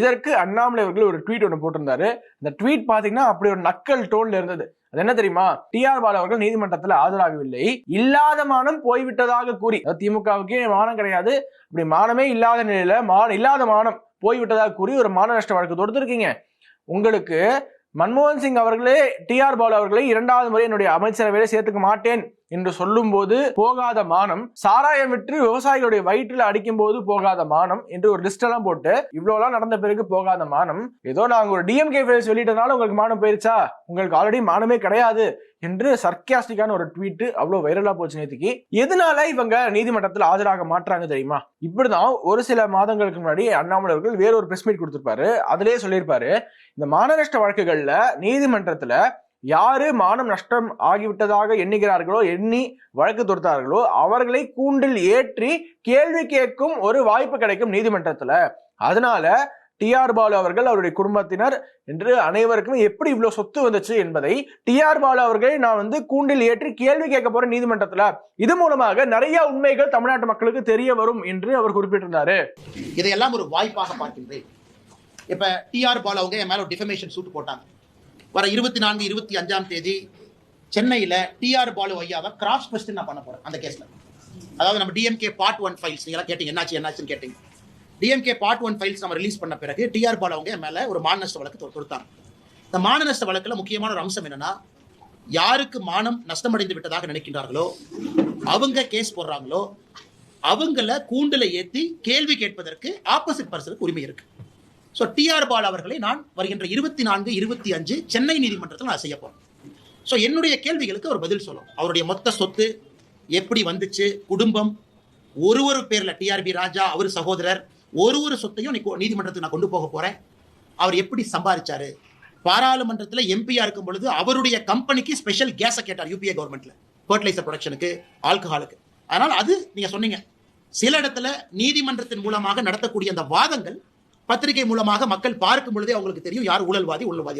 இதற்கு அண்ணாமலை அவர்கள் ஒரு ட்வீட் ஒன்று போட்டிருந்தாரு. இந்த ட்வீட் பார்த்தீங்கன்னா அப்படி ஒரு நக்கல் டோன்ல இருந்தது. அது என்ன தெரியுமா? டி ஆர் பாலு அவர்கள் நீதிமன்றத்தில் ஆஜராகவில்லை. இல்லாத மானம் போய்விட்டதாக கூறி அதாவது திமுகவுக்கே மானம் கிடையாது. இப்படி மானமே இல்லாத நிலையில மான இல்லாத மானம் போய்விட்டதாக கூறி ஒரு மான நஷ்ட வழக்கு தொடுத்திருக்கீங்க. உங்களுக்கு மன்மோகன் சிங் அவர்களே டி ஆர் பாலு அவர்களை இரண்டாவது முறை என்னுடைய அமைச்சரவையில சேர்த்துக்க மாட்டேன். என்று சொல்லும்போது போகாத மானம். சாராயம் விற்று விவசாயிகளுடைய வயிற்றில் அடிக்கும் போது போகாத மானம் என்று ஒரு லிஸ்ட் எல்லாம் போட்டு இவ்வளவுலாம் நடந்த பிறகு போகாத மானம். ஏதோ நாங்க ஒரு டிஎம்கே ஃபேஸ் வெளியிட்டனால உங்களுக்கு மானம் போயிருச்சா? உங்களுக்கு ஆல்ரெடி மானமே கிடையாது என்று சர்க்கியாஸ்டிக்கான ஒரு ட்வீட் அவ்வளவு வைரலா போச்சு நேற்றுக்கு எதனால இவங்க நீதிமன்றத்தில் ஆஜராக மாற்றாங்க தெரியுமா? இப்படிதான் ஒரு சில மாதங்களுக்கு முன்னாடி அண்ணாமலை அவர்கள் வேற ஒரு பிரஸ் மீட் கொடுத்திருப்பாரு. அதிலேயே சொல்லியிருப்பாரு இந்த மானநஷ்ட வழக்குகள்ல நீதிமன்றத்துல யாரு மானம் நஷ்டம் ஆகிவிட்டதாக எண்ணுகிறார்களோ எண்ணி வழக்கு தொடுத்தார்களோ அவர்களை கூண்டில் ஏற்றி கேள்வி கேட்கும் ஒரு வாய்ப்பு கிடைக்கும் நீதிமன்றத்துல. அதனால டி ஆர் பாலு அவர்கள் அவருடைய குடும்பத்தினர் என்று அனைவருக்கும் எப்படி இவ்வளவு சொத்து வந்துச்சு என்பதை டி ஆர் பாலு அவர்களை நான் வந்து கூண்டில் ஏற்றி கேள்வி கேட்க போறேன் நீதிமன்றத்துல. இது மூலமாக நிறைய உண்மைகள் தமிழ்நாட்டு மக்களுக்கு தெரிய வரும் என்று அவர் குறிப்பிட்டிருந்தாரு. இதையெல்லாம் ஒரு வாய்ப்பாக பார்க்கின்றேன். இப்ப டிஆர் பாலு அவங்க என் மேல ஒரு டிஃபமேஷன் சூட் போட்டாங்க. வர இருபத்தி நான்கு இருபத்தி அஞ்சாம் தேதி சென்னையில் டிஆர் பாலு ஐயாவை கிராஸ் கொஸ்டின் நான் பண்ண போகிறேன் அந்த கேஸில் அதாவது நம்ம டிஎம்கே பார்ட் ஒன் ஃபைல்ஸ் நீங்க எல்லாம் கேட்டீங்க என்னாச்சு என்னாச்சுன்னு கேட்டீங்க. டிஎம்கே பார்ட் ஒன் ஃபைல்ஸ் நம்ம ரிலீஸ் பண்ண பிறகு டிஆர் பாலு அவங்க மேலே ஒரு மானநஷ்ட வழக்கு கொடுத்தாங்க இந்த மானநஷ்ட வழக்கில் முக்கியமான ஒரு அம்சம் என்னன்னா யாருக்கு மானம் நஷ்டமடைந்து விட்டதாக நினைக்கின்றார்களோ அவங்க கேஸ் போடுறாங்களோ அவங்கள கூண்டில் ஏற்றி கேள்வி கேட்பதற்கு ஆப்போசிட் பர்சனுக்கு உரிமை இருக்குது ஸோ டிஆர் பால் அவர்களை நான் வருகின்ற இருபத்தி நான்கு இருபத்தி அஞ்சு சென்னை நீதிமன்றத்தில் நான் செய்ய போகிறேன் ஸோ என்னுடைய கேள்விகளுக்கு அவர் பதில் சொல்லும் அவருடைய மொத்த சொத்து எப்படி வந்துச்சு குடும்பம் ஒரு ஒரு பேரில் டிஆர்பி ராஜா அவர் சகோதரர் ஒரு ஒரு சொத்தையும் நீ நீதிமன்றத்துக்கு நான் கொண்டு போக போகிறேன் அவர் எப்படி சம்பாதிச்சாரு? பாராளுமன்றத்தில் எம்பியா இருக்கும் பொழுது அவருடைய கம்பெனிக்கு ஸ்பெஷல் கேஸை கேட்டார் யூபிஏ கவர்மெண்ட்ல ஃபர்டிலைசர் ப்ரொடக்ஷனுக்கு ஆல்கஹாலுக்கு அதனால் அது நீங்கள் சொன்னீங்க. சில இடத்துல நீதிமன்றத்தின் மூலமாக நடத்தக்கூடிய அந்த வாதங்கள் பத்திரிகை மூலமாக மக்கள் பார்க்கும் பொழுதே அவங்களுக்கு தெரியும் யார் ஊழல்வாதி ஊழல்வாதி